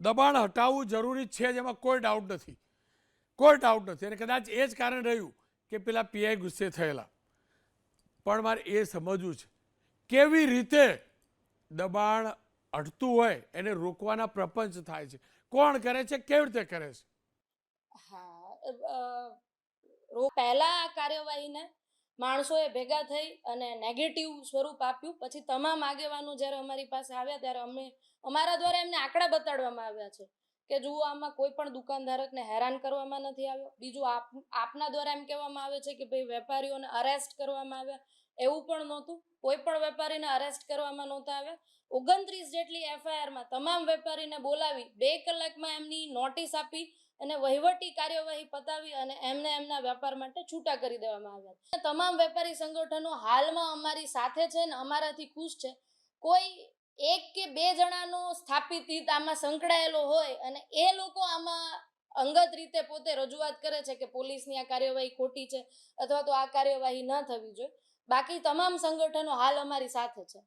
દબાણ હટાવવું જરૂરી છે જેમાં કોઈ ડાઉટ નથી. કોઈ ડાઉટ નથી. અને કદાચ એ જ કારણ રહ્યું કે પેલા પીઆઈ ગુસ્સે થયેલા. પણ મારે એ સમજવું છે. કેવી રીતે દબાણ અટતું હોય એને રોકવાના પ્રપંચ થાય છે. કોણ કરે છે? કેવી રીતે કરે છે? હા પહેલા કાર્યવાહીને માણસોએ ભેગા થઈ અને નેગેટિવ સ્વરૂપ આપ્યું. પછી તમામ આગેવાનો જ્યારે અમારી પાસે આવ્યા ત્યારે અમે અમારા દ્વારા એમને આંકડા બતાડવામાં આવ્યા છે. કે જુઓ, આમાં કોઈ પણ દુકાનધારકને હેરાન કરવામાં નથી આવ્યો. બીજું, આપ, આપના દ્વારા એમ કહેવામાં આવે છે કે ભાઈ વેપારીઓને અરેસ્ટ કરવામાં આવ્યા. એવું પણ નહોતું. કોઈ પણ વેપારીને અરેસ્ટ કરવામાં નહોતા આવ્યા. ઓગણત્રીસ જેટલી એફઆઈઆરમાં તમામ વેપારીને બોલાવી, બે કલાકમાં એમની નોટિસ આપી અને વહીવટી કાર્યવાહી પતાવી અને એમને એમના વેપાર માટે છૂટા કરી દેવામાં આવ્યા. તમામ વેપારી સંગઠનો હાલમાં અમારી સાથે છે ને અમારાથી ખુશ છે. કોઈ એક કે બે જણાનો સ્થાપિત હિત આમાં સંકળાયેલો હોય અને એ લોકો આમાં અંગત રીતે પોતે રજૂઆત કરે છે કે પોલીસની આ કાર્યવાહી ખોટી છે અથવા તો આ કાર્યવાહી ન થવી જોઈએ. બાકી તમામ સંગઠનો હાલ અમારી સાથે છે.